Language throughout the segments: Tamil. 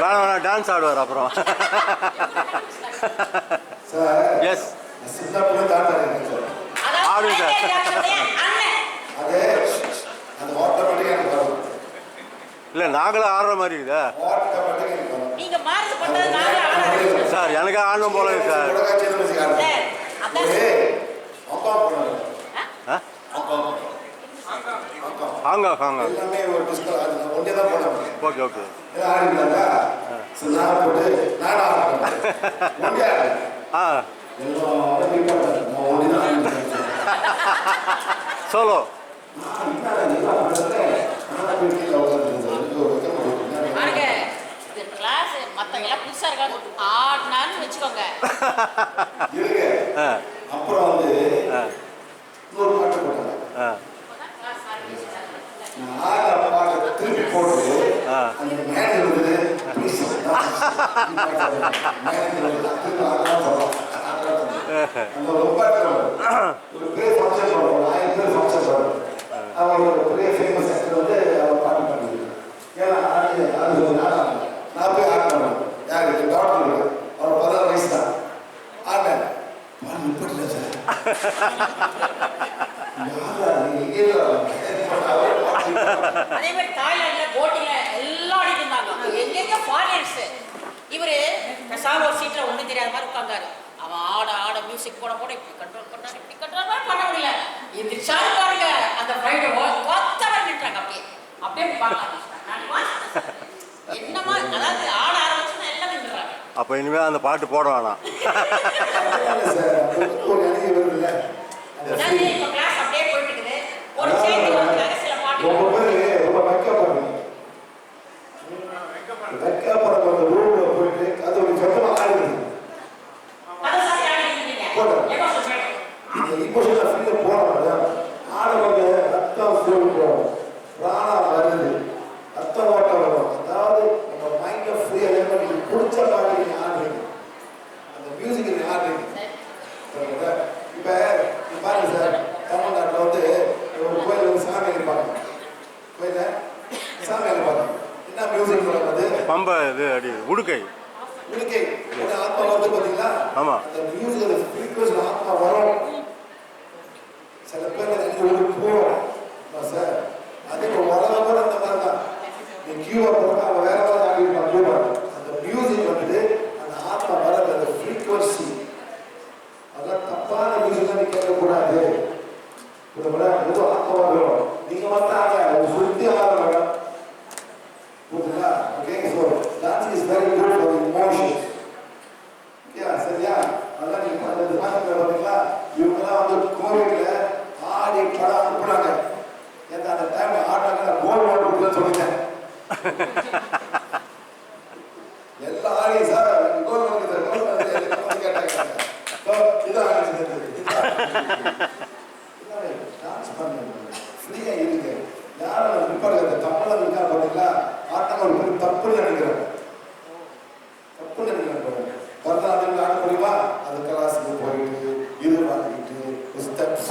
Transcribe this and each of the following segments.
வேணாம் வேணாம் டான்ஸ் ஆடுவார் அப்புறம். சார் எஸ் தாண்டாங்க சார் ஆடுங்க இல்லை நாங்களும் ஆடுற மாதிரி இருக்குதா. சார் எனக்கு ஆடணும் போல சார் உலக சின்ன மியூசிக் ஆடுறேன் சார், அதான் ஏய் ஹாங்காங் போனாங்க ஆ ஹாங்காங் ஹாங்காங் ஹாங்கா ஹாங்கா எல்லாமே ஒரு டிஸ்கோ ஆடுங்க ஒன்றே தான் போனாங்க ஓகே ஓகே. எல்லாம் ஆடிட்டாங்க சரி நான் போட்டு நானும் ஆடுறேன் ஆ. நான் சோலோ. புதுசா இருக்காங்க. ஆடினான்னு வச்சுக்கோங்க. ஆ. அப்புறம் வந்து ஆ இன்னொரு பாட்டு போட்டாங்க ஆ நான் ஆடுற பாட்டை திருப்பி போட்டு அந்த மேனேஜர் வந்து please, ஒரு பெரிய ஃபங்க்ஷன் பண்ணுவோம் ஆயிரம் பேர் ஃபங்க்ஷன் பண்ணுவோம் அவர் ஒரு பெரிய ஃபேமஸ் ஆக்டர் வந்து அவர் பாட்டு பண்ணிருக்காரு ஏன்னா ஆடு நான் போய் ஆடினேன் யார் டாக்டர் அவர் பதினாறு வயசு தான் ஆடினேன் பாடு இப்படி சார் யாரா நீங்க எங்கே அதே மாதிரி தாய்லாந்துல போட்டிங்ல எல்லாம் ஆடிட்டு இருந்தாங்க எங்கெங்க ஃபாரினர்ஸ் இவரு பேசாம ஒரு சீட்ல ஒண்ணும் தெரியாத மாதிரி உட்கார்ந்தாரு. அவன் ஆட ஆட மியூசிக் போட போட இப்படி கண்ட்ரோல் பண்ணாரு இப்படி கண்ட்ரோல் பண்ண முடியல. எந்திரிச்சாரு பாருங்க. அந்த ஃப்ரைடே ஒத்தவன் நின்றாங்க அப்படியே. அப்படியே. என்னமா அதாவது ஆட ஆரம்பிச்சுன்னா எல்லாம் நின்றுறாங்க. அப்போ இனிமேல் அந்த பாட்டு போட வேணாம். சார் ஒரு கிளாஸ் அப்படியே போயிட்டு இருக்குது. ஒரு சேர்த்து வந்து சில பாட்டு ரொம்ப பேர் ரொம்ப வெக்கப்படுறீங்க வெக்கப்படுற அந்த ரூம்ல போயிட்டு அது ஒரு சொந்தமா ஆடுது அதை சாரி ஆடிட்டு இருக்கீங்க போடுறேன். ஏமா சொல்றேன் இந்த இமோஷனல் ஃபீல்ல போறாங்க ஆடும்போது ரத்தம் சூழ்கிறோம் பிராணம் வருது ரத்தம் ஓட்டம் வரும் அதாவது நம்ம மைண்டை ஃப்ரீயாக பண்ணி பிடிச்ச பாட்டு நீங்க ஆடுறீங்க அந்த மியூசிக் நீங்க ஆடுறீங்க சரிங்களா? இப்ப இப்ப பாருங்க சார் தமிழ்நாட்டில் வந்து ஒரு கோயில் வந்து சாமி இருப்பாங்க கோயில சாமி இருப்பாங்க என்ன மியூசிக் பம்பை இது அடி உடுக்கை. ஆமா. சில பேர் ஒரு போகும் சார் அதே இப்போ உலகம் கூட அந்த மாதிரி தான். நீ கியூவை போட்டு அவன் வேற மாதிரி ஆடிருப்பான் கியூவை அந்த மியூசிக் வந்துட்டு அந்த ஆத்மா வர்றது அந்த ஃப்ரீக்வன்சி அதெல்லாம் தப்பான மியூசிக் நீ கேட்கக்கூடாது. இதை விட ஆத்மா வரும். நீங்க வந்தாங்க அவங்க சுத்தி ஆடுறாங்க புரியுதுங்களா okay so dance is very good for emotions okay சரியா அதான் நீங்க அந்த பாட்டு பார்த்தீங்களா இவங்கெல்லாம் வந்து கோவிட்ல ஆடி படம் அனுப்புனாங்க ஏன்னா அந்த டைம் ஆடினாங்க கோல் வாட்டர் கொடுத்து சொல்லிட்டேன் எல்லாம் ஆடி sir cold water cold water கேட்டாங்க So, இதான் ஆடிச்சு டான்ஸ் பண்ணுங்க ஃப்ரீயா இருங்க யாரும் நிற்பாங்க இந்த தமிழ் இருக்கா பார்த்தீங்களா ஆட்டம் ஒரு பெரிய தப்புன்னு நினைக்கிறேன். தப்புன்னு நினைக்கிறேன் பரதநாட்டியம் ஆட முடியுமா அது கிளாஸுக்கு போயிட்டு இது வாங்கிட்டு ஸ்டெப்ஸ்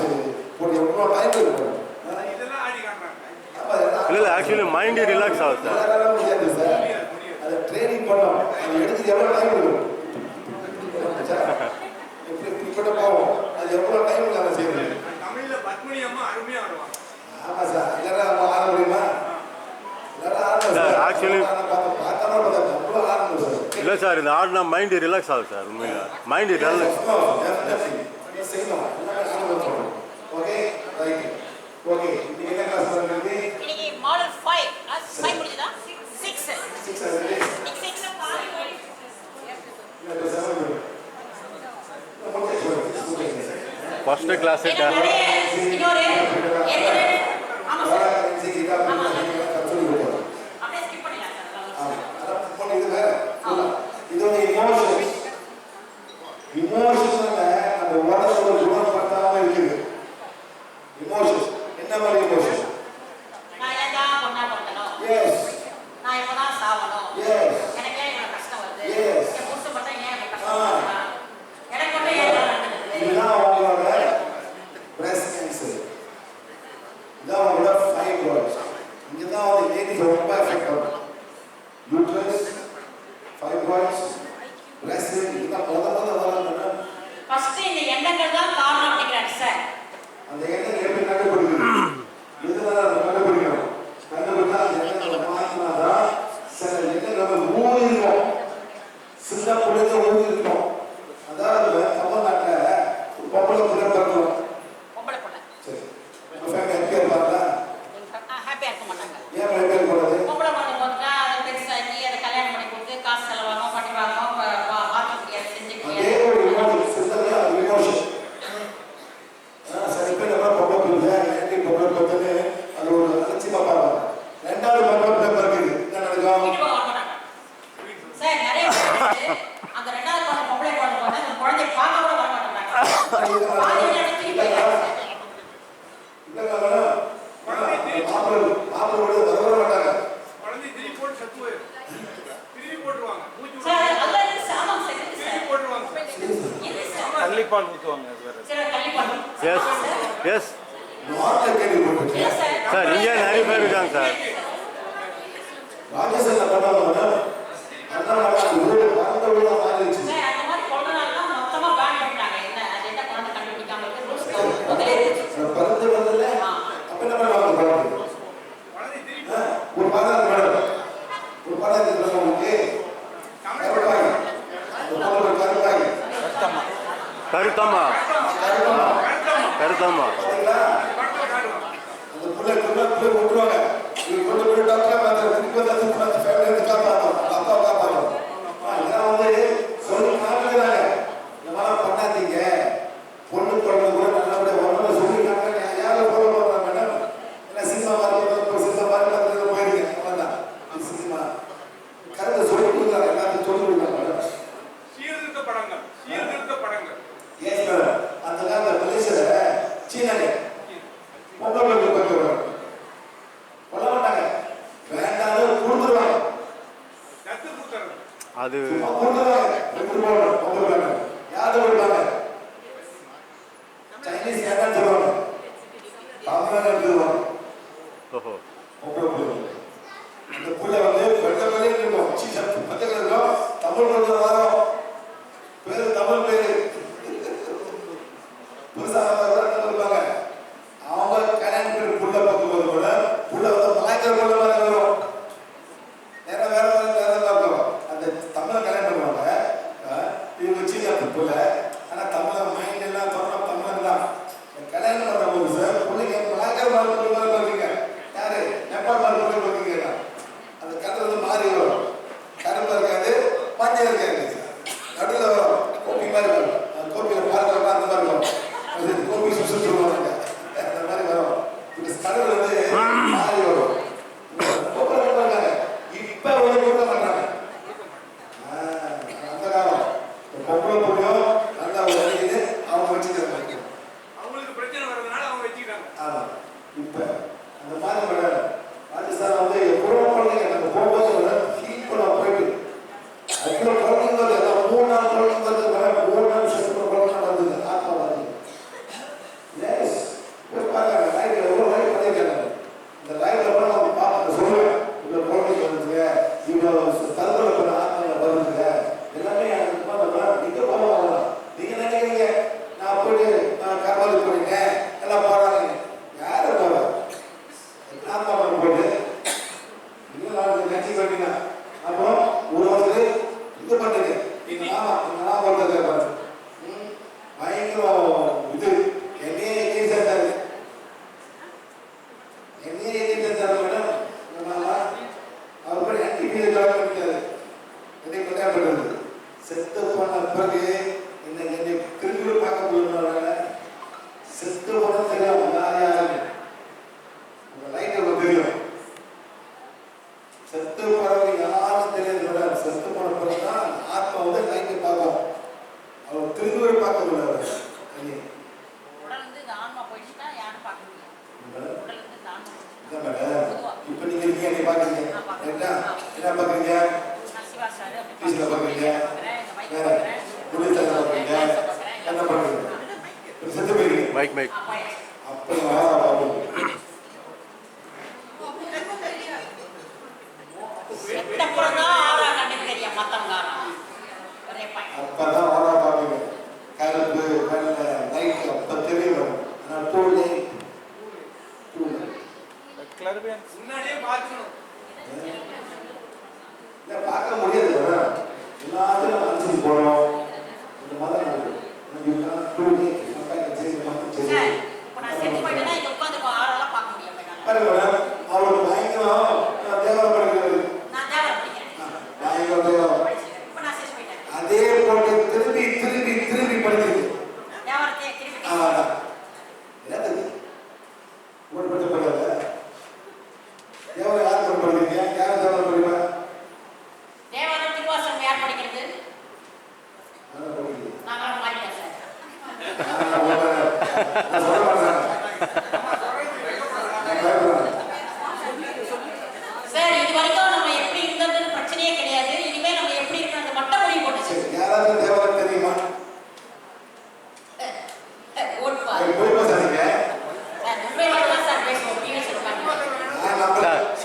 போட்டு எவ்வளோ டைம் இருக்கும் இதெல்லாம் இல்லை ஆக்சுவலி மைண்டு ரிலாக்ஸ் ஆகுது சார். அதை ட்ரைனிங் பண்ணோம். அது எடுத்து எவ்வளோ டைம் இருக்கும் இப்படி போவோம்? அது எவ்வளோ டைம் நாங்கள் செய்யணும் தமிழ்ல பத்மினி அம்மா அருமையா வருவாங்க. ஆமா சார். அவங்க ஆட முடியுமா? சார், சார் இல்லை சார் இந்த ஆடினா மைண்டு ரிலாக்ஸ் ஆகுது சார் உண்மையில. மைண்டு ரிலாக்ஸ் செய்யணும் எல்லாமே verdad கள்ளிப்பால் ஊற்றுவாங்க எஸ் எஸ் சார் இங்கே நிறைய பேர் இருக்காங்க sir Rajesh Karuthamma. Karuthamma. Doctor What's up? போன பிறகு இந்த திருக்குறள் பார்க்க போயிருந்தவங்க செத்து போன கருப்பேன் முன்னாடி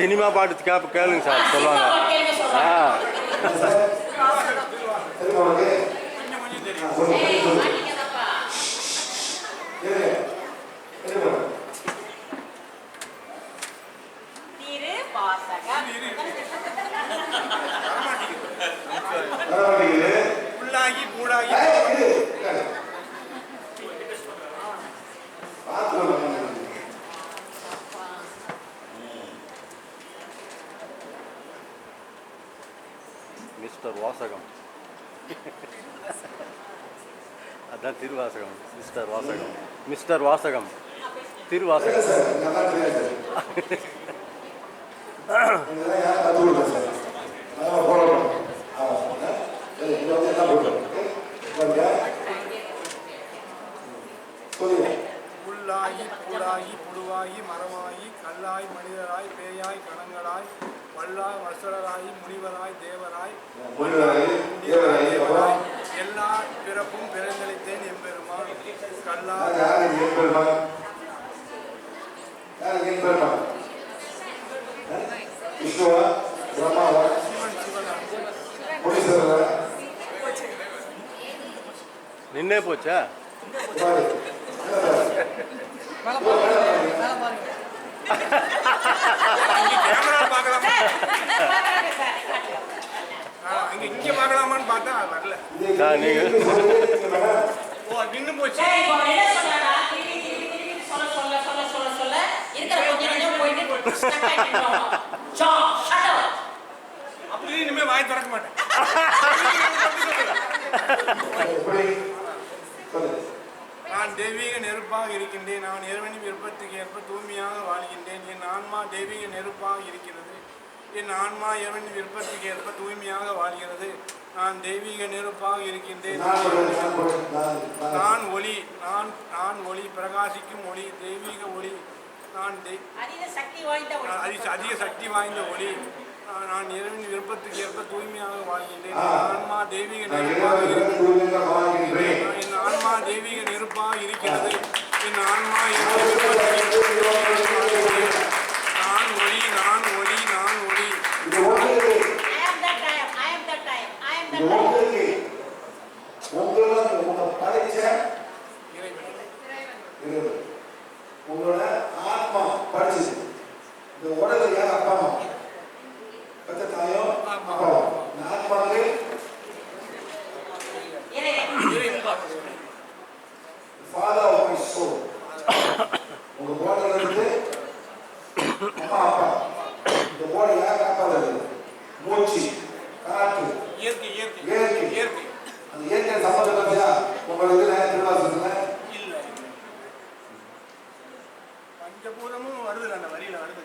சினிமா பாட்டு கேப்ப கேளுங்க சார் சொல்லுவாங்க. ஆ. உள்ளாகி மூடாகி திருவாசகம் மிஸ்டர் வாசகம். மிஸ்டர் வாசகம் திருவாசகம். புல்லாயி புலாகி புழுவாயி மரமாகி கல்லாய் மனிதராய் பேயாய் கணங்களாய் வல்லாய் வசரராய் முனிவராய் தேவராய் தேவராய் தேவராய். எல்லா பிறப்பும் பிறந்தளித்தேன் எம்பெருமான். கல்லா. எம்பெருமான்? நின்னே போச்சா? மேல பாருங்க மேல பாருங்க. நின்று போச்சு. அப்படி இனிமே நான் தெய்வீக நெருப்பாக இருக்கின்றேன். நான் இறைவனின் விருப்பத்துக்கு ஏற்ப தூய்மையாக வாழ்கின்றேன். என் ஆன்மா தெய்வீக நெருப்பாக இருக்கிறது. என் ஆன்மா இறைவனின் விருப்பத்துக்கு ஏற்ப தூய்மையாக வாழ்கிறது. நான் தெய்வீக நெருப்பாக இருக்கின்றேன். நான் ஒளி நான் நான் ஒளி பிரகாசிக்கும் ஒளி தெய்வீக ஒளி நான் அதிக சக்தி வாய்ந்த ஒளி. நான் இறைவன் விருப்பத்துக்கு ஏற்ப தூய்மையாக வாழ்கின்றேன். ஆன்மா தெய்வீக நெருப்பாக என் ஆன்மா தெய்வீக நெருப்பாக இருக்கிறது. என் ஆன்மா இறைவன் பூரமும் வருது அந்த வரியில வருது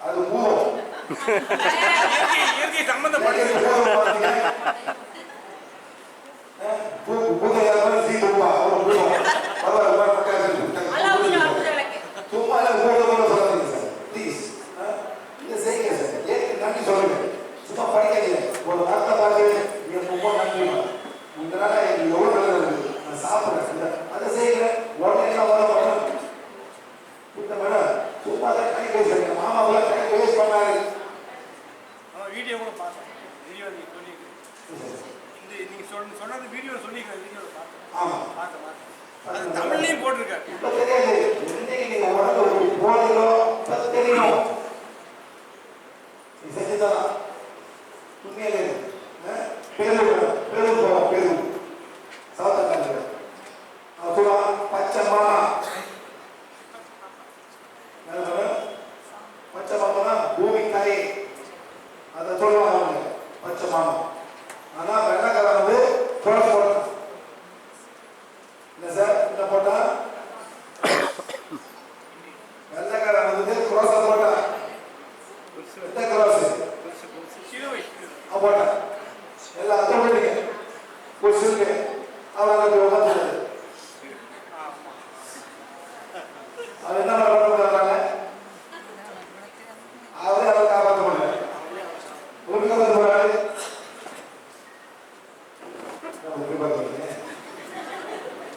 அது பூரம் இயற்கை சம்பந்தப்பட்டது. சொல்லுங்க. சும்மா படிக்காதீங்க. ஒரு வார்த்தை பார்க்கவே நீங்க ரொம்ப நன்றி உங்களால இந்த நீங்க சொன்ன சொன்னது வீடியோ சொன்னீங்க வீடியோ ஆமா. பார்க்க பார்க்க தமிழ்லையும் போட்டிருக்காரு. இப்போ தெரியாது தெரியும்? உண்மையிலே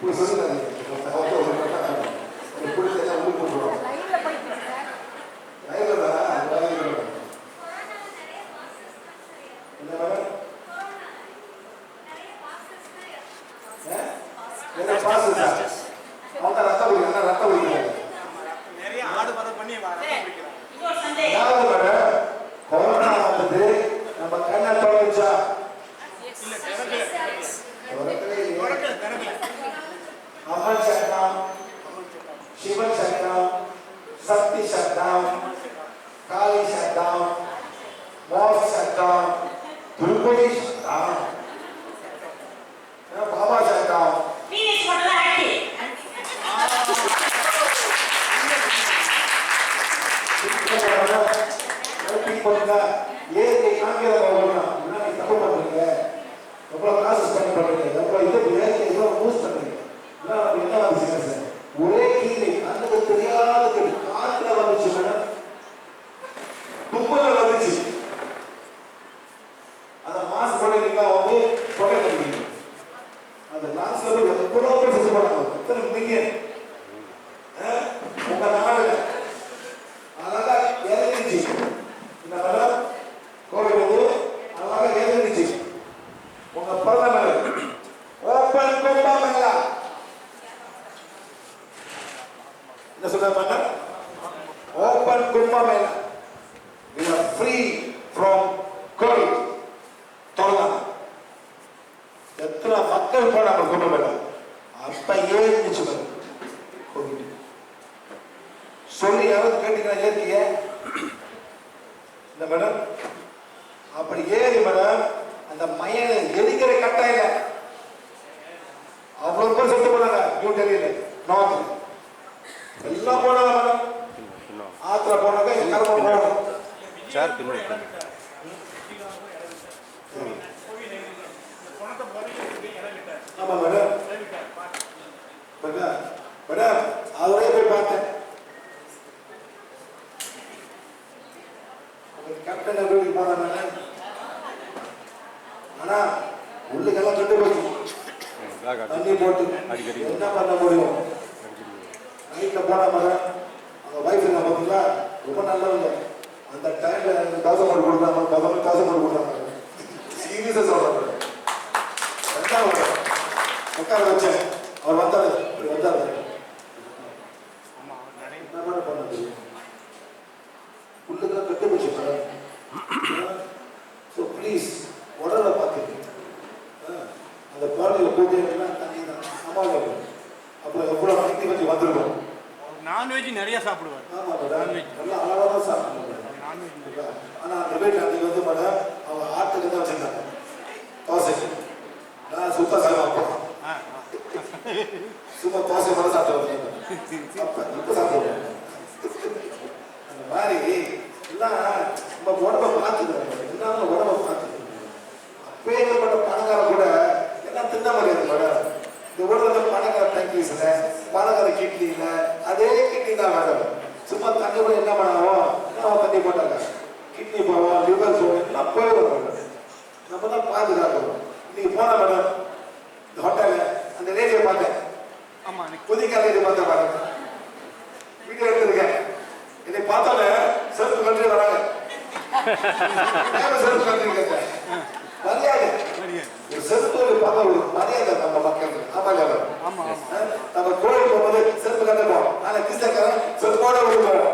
Começando a ஓட்டிங் பண்ணுங்க ஏன் என்ன நீ தப்பு பண்றீங்க எவ்வளவு காசு ஸ்பெண்ட் பண்றீங்க எவ்வளவு இது ஏன் எவ்வளவு மூஸ் பண்றீங்க இதெல்லாம் என்ன சார் ஒரே கீழே அந்த தெரியாத கேள்வி. வந்துச்சு மேடம் எத்தனை மக்கள் போனாங்க கும்பமேளா அப்ப ஏறிச்சு கோவிட் சொல்லி யாராவது கேட்டீங்களா ஏறிய இந்த மேடம் அப்படி ஏறி மேடம் அந்த மையனை எரிக்கிற கட்டாயம் இல்லை. அவ்வளவு பேர் செத்து போனாங்க. நியூ டெல்லியில நார்த்ல எல்லாம் போனாங்க மேடம். இன்னும் ஆத்திர போனாங்க எல்லாரும் போனாங்க. சேர் பின்னாடி ஆமா மேடம் மேடம் மேடம் அவரே போய் பார்த்தேன். கேப்டன் வீட்டுக்கு போனேன் மேடம் ஆனா உள்ளுக்கெல்லாம் கண்டு போச்சு. தண்ணி போட்டு. என்ன பண்ண முடியும்? நைட்ல போனா மேடம் அவங்க வைஃப் என்ன பார்த்தீங்களா ரொம்ப நல்லவங்க. அந்த டைம்ல தௌசண்ட் போட்டு கொடுத்தாங்க பதினொன்று தௌசண்ட் போட்டு கொடுத்தாங்க சீரியஸா சொல்றேன் ரெண்டாவது cara, cara, பணக்கார டங்கிஸ்ல கிட்லி கிட்னில அதே கிட்னி தான் வேணும் சும்மா தண்ணி கூட என்ன பண்ணுவோம் என்ன தண்ணி போட்டாங்க கிட்னி போவோம் லிவர் போவோம் எல்லாம் போயிடும் மேடம் நம்ம தான் பாதுகாக்கணும் இன்னைக்கு போனா மேடம் இந்த ஹோட்டல்ல அந்த ரேடியோ பார்த்தேன் ஆமா எனக்கு புதிய ரேடியோ பார்த்தேன் பாருங்க வீடியோ எடுத்திருக்கேன் என்னை பார்த்தோன்னே செருப்பு கண்ட்ரி வராங்க ஏன் செருப்பு கண்ட்ரி கேட்டேன் மரியாதை தெரியாது ஒரு செருப்பு பார்த்தா ஒரு மரியாதை நம்ம மக்களுக்கு ஆமாங்க மேடம் ஆமா ஆமா அஹ் நம்ம கோயில் போகும்போது செருப்பு கட்டுப்போம் ஆனா கிறிஸ்தக்காரன் செருப்போட விழுவோம்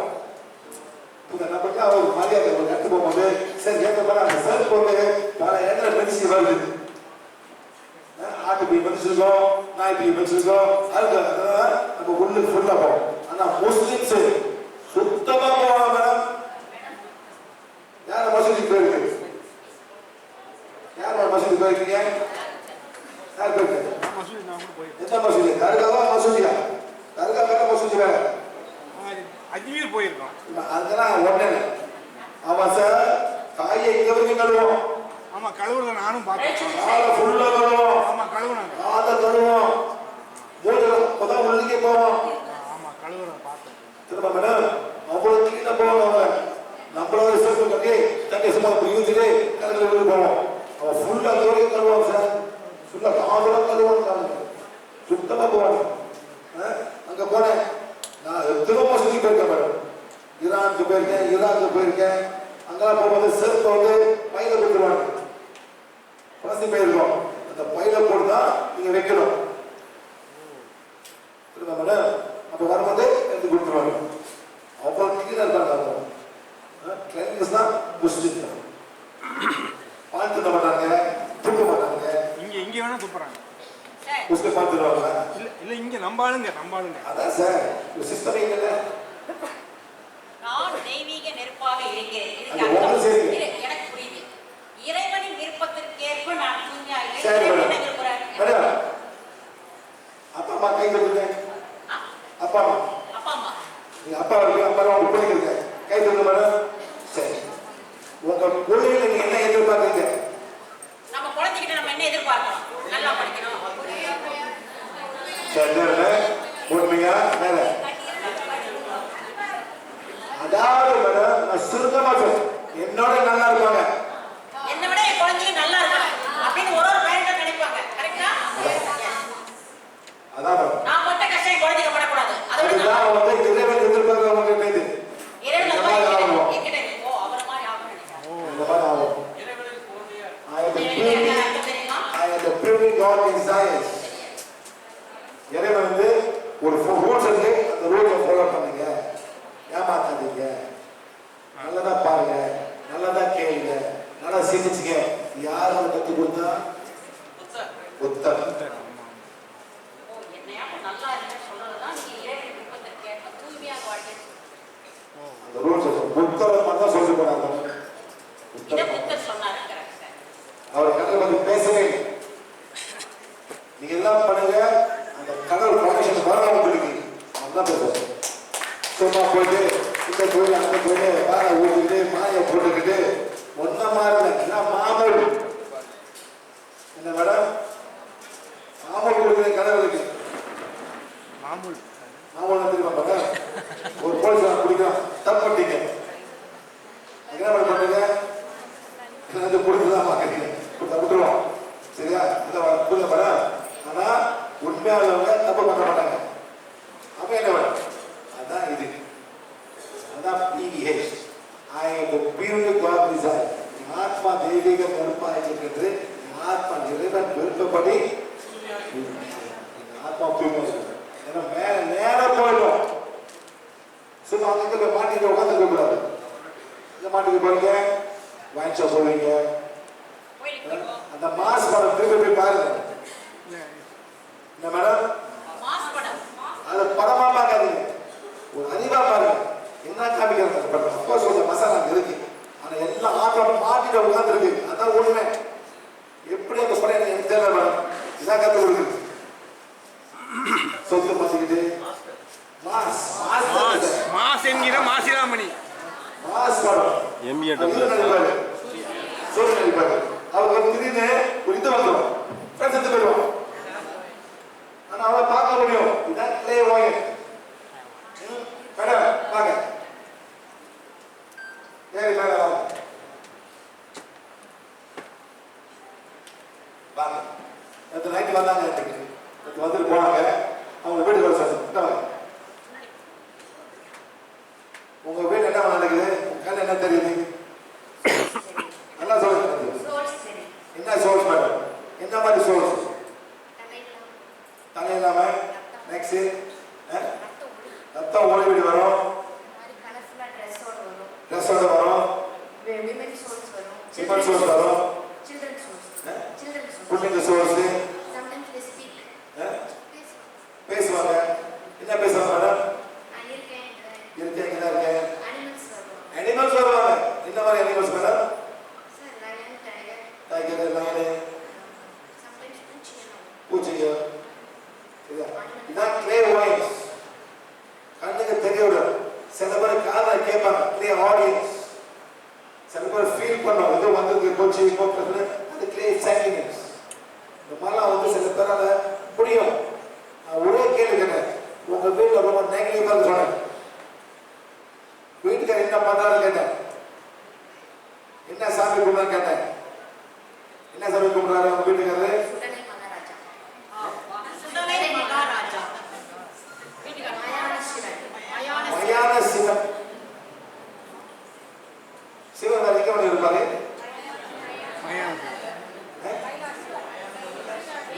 இந்த நமக்கு அவர் மரியாதை ஒரு இடத்துக்கு போகும்போது சரி ஏற்ற போல அந்த செருப்பு வந்து பல இடத்துல மெடிசின் வருது அஹ் ஆட்டு பீ பீ மெடிச்சிருக்கோம் அதுக்கு அதனால நம்ம உள்ளுக்கு ஃபுல்லா போகும் ஆனா முஸ்லிம்ஸ் சுத்தமா போவாங்க மேடம் யார் மசூதிக்கு போயிருக்கு? யார் மசூதிக்கு போயிருக்கீங்க? யார் போயிருக்கு? நான் நான் எந்த மசூதி? தர்காவா மசூதியா? தர்கா வேற மசூதி வேற. அஜ்மீர் போயிருக்கோம். அதெல்லாம் உடனே அவன் சார் காயை இங்க வரைக்கும் கழுவோம் ஆமா கழுவுறத நானும் பார்த்தேன் காலை ஃபுல்லா கழுவோம் ஆமா கழுவுனாங்க காதை கழுவோம் மூஞ்சில அப்பதான் உள்ளிக்கே போவோம். ஆமா கழுவுறத பார்த்தேன் திரும்ப மேடம் அவ்வளவு கிளீனா போவாங்க நம்மளோட செருப்பு கட்டி தண்ணி சும்மா யூத்திட்டு கலந்து விட்டு போவோம். அவன் ஃபுல்லா வரைக்கும் கழுவான் சார். ஃபுல்லா காதெல்லாம் கழுவான் சுத்தமா போவான். அஹ் அங்க போனேன். நான் எத்தனோ மசூதி போயிருக்கேன் மேடம் ஈரானுக்கு போயிருக்கேன் ஈராக்கு போயிருக்கேன். அங்கெல்லாம் போகும்போது செருப்பு வந்து பையில கொடுத்துருவாங்க. பழசி போயிருக்கோம் அந்த பையில போட்டு தான் நீங்க வைக்கணும். அப்ப வரும்போது எடுத்து கொடுத்துருவாங்க. அவ்வளோ கிளீனாக இருப்பாங்க அவங்க. கிளைன்ஸ் தான் தான் பால் தின்ன மாட்டாங்க தூக்க மாட்டாங்க இங்க இங்க வேணா துப்புறாங்க சார் முஸ்லிம் பால் தருவாங்க இல்ல இல்ல இங்க நம்ம ஆளுங்க நம்ம ஆளுங்க. அதான் சார் சிஸ்டம் இல்லைல்ல நான் தெய்வீக நெருப்பாக இருக்கிறேன் இதுக்கு அது அர்த்தம் ஒன்று சரிங்க. இரு, எனக்கு புரியுது இறைவனின் விருப்பத்திற்கேற்ப நான் தூய்மையா சரி மேடம்? மேடம் அப்பா அம்மா கை தட்டுங்க. ஆ, அப்பா அம்மா. அப்பா நீங்க அப்பா இருக்கு அப்பா உங்க பிள்ளைங்க கை தட்டுங்க மேடம். சரி. உங்க பிள்ளைகளை நீங்க என்ன எதிர்பார்க்குறீங்க? நம்ம குழந்தைகிட்ட நம்ம என்ன எதிர்பார்க்கிறோம் நல்லா படிக்கணும். சரி நேரல உண்மையா மேல அதாவது மேடம் நான் சுருக்கமா சொல்றேன். என்னோட நல்லா இருப்பாங்க என்னை விட என் குழந்தைங்க நல்லா இருக்கணும் அப்படின்னு ஒரு ஒரு பேரண்ட்டும் நினைப்பாங்க கரெக்டா அதான் மேடம் நான் பட்ட கஷ்டம் என் குழந்தைங்க படக்கூடாது அதை விட நான் அதுதான் வந்து இறைவன் எதிர்பார்க்கிறவங்க இது இறைவன் இந்த நம்ம மாதிரி என்கிட்ட ஆகும் என்கிட்ட ஓ அவர் மாதிரி ஆகணும்னு நினைக்கிறேன் இந்த மாதிரி ஆகும் I am the இறைவனுக்கு என்ன purely, அர்த்தம் தெரியுமா I am the purely God desires. இறைவன் வந்து ஒரு ரூல்ஸ் இருக்கு. அந்த ரூல்ஸை ஃபாலோ பண்ணுங்க. ஏமாத்தாதீங்க. நல்லதா பாருங்க. நல்லதா கேளுங்க. நல்லா சிந்திச்சுங்க யார் அதை கற்றுக் கொடுத்தா புத்தர் ஓ என்னையாவது நல்லா இருக்குன்னு சொல்றதுதான் நீங்க இறைவன் விருப்பத்திற்கேற்ப தூய்மையாக வாழ்க்கை அந்த ரூல்ஸ் புத்தரை மட்டும் சொல்லி போனாங்க. அவர் கடலை பத்தி பேசவே இல்லை. நீங்க எல்லாம் பண்ணுங்க அந்த கடல் பர்மிஷன் வரணும் உங்களுக்கு அதுதான் பேசுறேன் சும்மா போயிட்டு இந்த கோயில் அந்த கோயில் பாறை ஊற்றிக்கிட்டு மாயை போட்டுக்கிட்டு ஒன்ன மாதிரி எல்லாம் மாமூல் என்ன மேடம் மாமூல் கொடுக்குற கடல் இருக்கு மாமூல் மாமூல் தெரியுமா மேடம் ஒரு போலீஸ் பிடிக்கும் தப்பு பண்ணிட்டீங்க என்ன மேடம் பண்ணுங்க அது கொடுத்துதான் பார்க்குறீங்க கொடுத்தா விட்டுருவோம் சரியா இந்த புரியுத மேடம் ஆனா உண்மையானவங்க தப்பு பண்ண மாட்டாங்க அப்ப என்ன மேடம் அதான் இது அதான் பிவிஹெச் ஐ பியூரி காட் டிசைன் ஆத்மா தெய்வீக நெருப்பாக இருக்கின்றது. ஆத்மா இறைவன் விருப்பப்படி ஆத்மா தூய்மை ஏன்னா மேல நேரம் போயிடும். சும்மா அங்கே மாட்டிட்டு உட்காந்துக்க கூடாது. இந்த மாட்டுக்கு போறீங்க வாங்கி ஷாப் போவீங்க கோயிலுக்கு போவோம் அந்த மாஸ் படம் திருப்பி போய் பாருங்க. இந்த மேடம்? அதை படமா பார்க்காதீங்க. ஒரு அறிவா பாருங்க. என்ன காமிக்கிறாங்க படம்? அப்போ சொல்ற மசாலா இருக்கு. ஆனா எல்லாம் ஆட்டம் மாட்டிட்டு உட்காந்துருக்கு அதான் உண்மை. எப்படி அந்த படம் எனக்கு தெரியல மேடம்? இதான் கத்து கொடுக்குது சொத்து மாத்திக்கிட்டு. மாஸ் மாஸ் மாஸ் என்கிற மாசிலாமணி. மாஸ் படம் எம்பிஎன் அவர் நடிப்பாரு சோழ நடிப்பாரு அவங்க திடீர்னு ஒரு இது வந்துடும் ஃப்ரெண்ட்ஸ் எடுத்து போயிடுவோம் ஆனா அவளை பார்க்க முடியும். இதான் வாங்க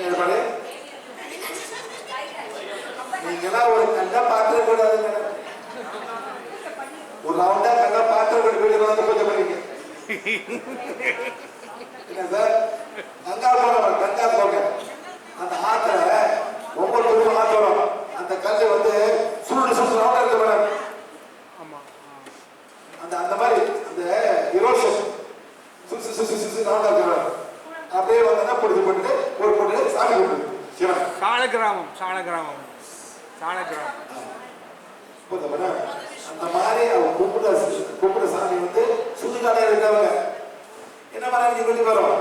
எங்க ஒரு கண்ணா பாத்திர கூடாது ஒரு ரவுண்டா கண்ணா பாத்திர கூட வீடு வந்து கொஞ்சம் பண்ணீங்க என்ன சார் கங்கா போனோம் கங்கா போக அந்த ஆத்துல ஒவ்வொரு தூரம் ஆத்து வரும் அந்த கல் வந்து சுருண்டு சுருண்டு ரவுண்டா இருக்கு மேடம் அந்த அந்த மாதிரி அந்த ரவுண்டா மேடம் அப்படியே வந்தா பொழுது பண்ணிட்டு ஒரு பொண்ணு சாமி கும்பிடு. சிவன். சால கிராமம் சால கிராமம் சால கிராமம்? அந்த மாதிரி அவங்க கும்பிட கும்பிட சாமி வந்து சுதுகாலையில் இருக்கவங்க. என்ன மாதிரி நீங்க வெளியே வரோம்?